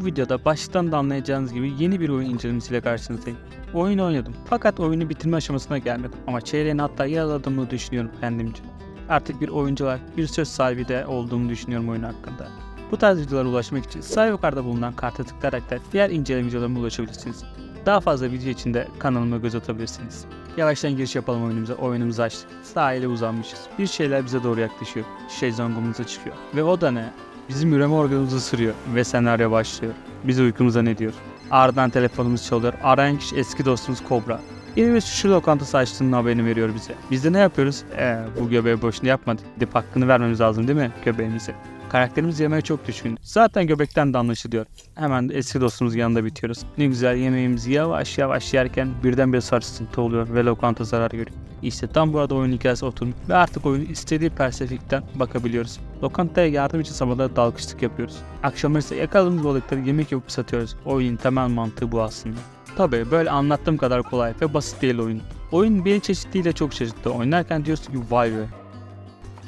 Bu videoda baştan da anlayacağınız gibi yeni bir oyun incelemesiyle karşınızdayım. Oyun oynadım fakat oyunu bitirme aşamasına gelmedim ama çeyreğini hatta yaraladığımı düşünüyorum kendimce. Artık bir oyuncu olarak bir söz sahibi de olduğumu düşünüyorum oyun hakkında. Bu tarz videolara ulaşmak için sağ yukarıda bulunan karta tıklayarak da diğer inceleme ulaşabilirsiniz. Daha fazla video için de kanalıma göz atabilirsiniz. Yavaştan giriş yapalım oyunumuza. Oyunumuzu açtık. Sahile uzanmışız. Bir şeyler bize doğru yaklaşıyor. Şezlongumuza çıkıyor. Ve o da ne? Bizim üreme organımızı ısırıyor ve senaryo başlıyor. Biz uykumuza ne diyor? Ardından telefonumuz çalıyor. Arayan kişi eski dostumuz Kobra. Yeni bir sushi lokantası açtığının haberini veriyor bize. Biz de ne yapıyoruz? Eee bu göbeği boşuna yapmadık. Gidip hakkını vermemiz lazım değil mi göbeğimize? Karakterimiz yemeğe çok düşkün. Zaten göbekten de anlaşılıyor. Hemen eski dostumuzun yanında bitiyoruz. Ne güzel yemeğimizi yavaş yavaş yerken birdenbire sarsıntı oluyor ve lokanta zarar görüyor. İşte tam burada oyun hikayesi oturmuş ve artık oyunu istediği perspektiften bakabiliyoruz. Lokantaya yardım için sabahları dalgıçlık yapıyoruz. Akşamları ise yakaladığımız balıkları yemek yapıp satıyoruz. Oyunun temel mantığı bu aslında. Tabi böyle anlattığım kadar kolay ve basit değil oyun. Oyun bir çeşitliyle çok çeşitli. Oynarken diyorsun ki vay be.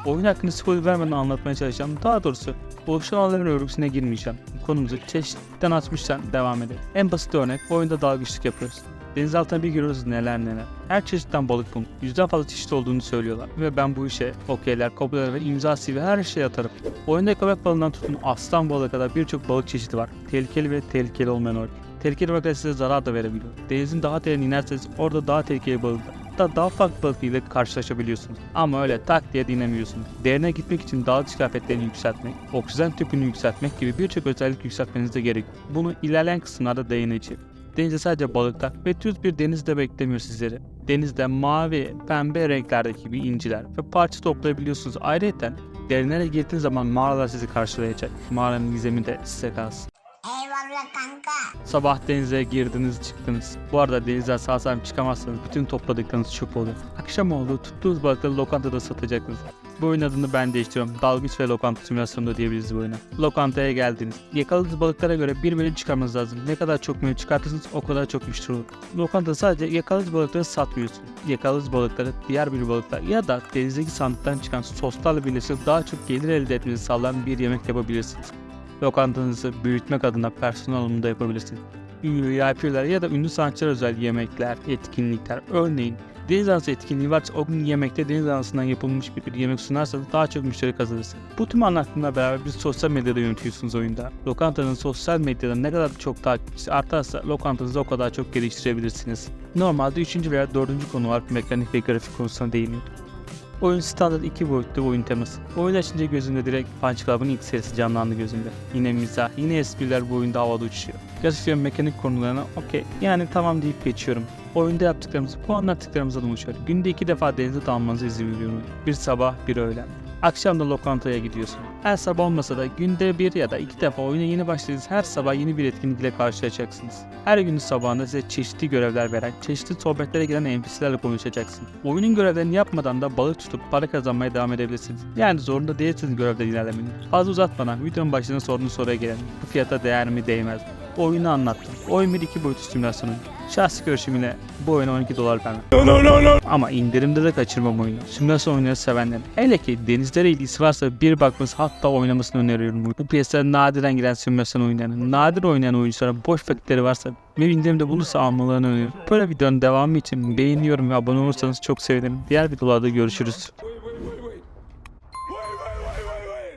Oyun hakkında spoiler vermeden anlatmaya çalışacağım. Daha doğrusu oluşan olayların örgüsüne girmeyeceğim. Konumuzu çeşitten açmıştan devam edelim. En basit örnek oyunda dalgıçlık yapıyoruz. Deniz altına bir giriyoruz neler neler. Her çeşitten balık bulun. Yüzden fazla çeşit olduğunu söylüyorlar. Ve ben bu işe okeyler, kobreler ve imza ve her şeyi atarım. Oyunda köpek balığından tutun aslan balığı kadar birçok balık çeşidi var. Tehlikeli ve tehlikeli olmayan örgü. Tehlikeli balıklar size zarar da verebiliyor. Denizin daha derine inerseniz orada daha tehlikeli balıklar. Hatta daha farklı balık ile karşılaşabiliyorsunuz. Ama öyle tak diye dinlemiyorsunuz. Derine gitmek için dalgıç kıyafetlerini yükseltmek, oksijen tüpünü yükseltmek gibi birçok özellik yükseltmeniz de gerek. Bunu ilerleyen kısımlarda değineceğim. Denizde sadece balıklar ve düz bir denizde beklemiyor sizleri. Denizde mavi, pembe renklerdeki bir inciler ve parça toplayabiliyorsunuz. Ayrıca derinlere girdiğiniz zaman mağaralar sizi karşılayacak. Mağaranın gizemi de size kalsın. Eyvallah kanka. Sabah denize girdiniz çıktınız. Bu arada denizden sağ salim çıkamazsanız bütün topladıklarınız çöp oluyor. Akşam oldu tuttuğunuz balıkları lokantada satacaksınız. Bu oyun adını ben değiştiriyorum. Dalgıç ve lokanta simülasyonu diyebiliriz bu oyuna. Lokantaya geldiniz. Yakaladığınız balıklara göre bir menü çıkarmanız lazım. Ne kadar çok menü çıkartırsanız o kadar çok müşteri olur. Lokantada sadece yakaladığınız balıkları satmıyorsun. Yakaladığınız balıkları diğer bir balıklar ya da denizdeki sandıktan çıkan soslarla birleştirip daha çok gelir elde etmenizi sağlayan bir yemek yapabilirsiniz lokantanızı büyütmek adına personel alımında yapabilirsiniz. Ünlü VIP'ler ya da ünlü sanatçılar özel yemekler, etkinlikler. Örneğin deniz anası etkinliği varsa o gün yemekte deniz anasından yapılmış bir yemek sunarsanız daha çok müşteri kazanırsınız. Bu tüm anlattığımla beraber bir sosyal medyada yönetiyorsunuz oyunda. Lokantanın sosyal medyada ne kadar çok takipçisi artarsa lokantanızı o kadar çok geliştirebilirsiniz. Normalde 3. veya 4. konu var mekanik ve grafik konusuna değiniyor. Oyun standart iki boyutlu oyun teması. Oyun açınca gözümde direkt Punch Club'ın ilk serisi canlandı gözümde. Yine mizah, yine espriler bu oyunda havada uçuşuyor. Grafik mekanik konularına okey yani tamam deyip geçiyorum. Oyunda yaptıklarımız bu anlattıklarımızdan oluşuyor. Günde iki defa denize dalmanıza izin veriyorum. Bir sabah bir öğlen. Akşam da lokantaya gidiyorsun. Her sabah olmasa da günde bir ya da iki defa oyuna yeni başladığınız her sabah yeni bir etkinlikle karşılaşacaksınız. Her günün sabahında size çeşitli görevler veren, çeşitli sohbetlere giren NPC'lerle konuşacaksın. Oyunun görevlerini yapmadan da balık tutup para kazanmaya devam edebilirsiniz. Yani zorunda değilsiniz görevde ilerlemenin. Fazla uzatmadan videonun başına sorduğunuz soruya gelelim. Bu fiyata değer mi değmez mi? Oyunu anlattım. Oyun bir iki boyutlu simülasyonu. Şahsi görüşümle bu oyuna 12 dolar vermem. Ama indirimde de kaçırmam oyunu. Simülasyon oyunları sevenler. Hele ki denizlere ilgisi varsa bir bakması hatta oynamasını öneriyorum. Bu piyasaya nadiren giren simülasyon oyunlarını, nadir oynayan oyunculara boş vakitleri varsa ve indirimde bulursa almalarını öneriyorum. Böyle videonun devamı için beğeniyorum ve abone olursanız çok sevinirim. Diğer videolarda görüşürüz. Wait, wait, wait. Wait, wait, wait, wait, wait.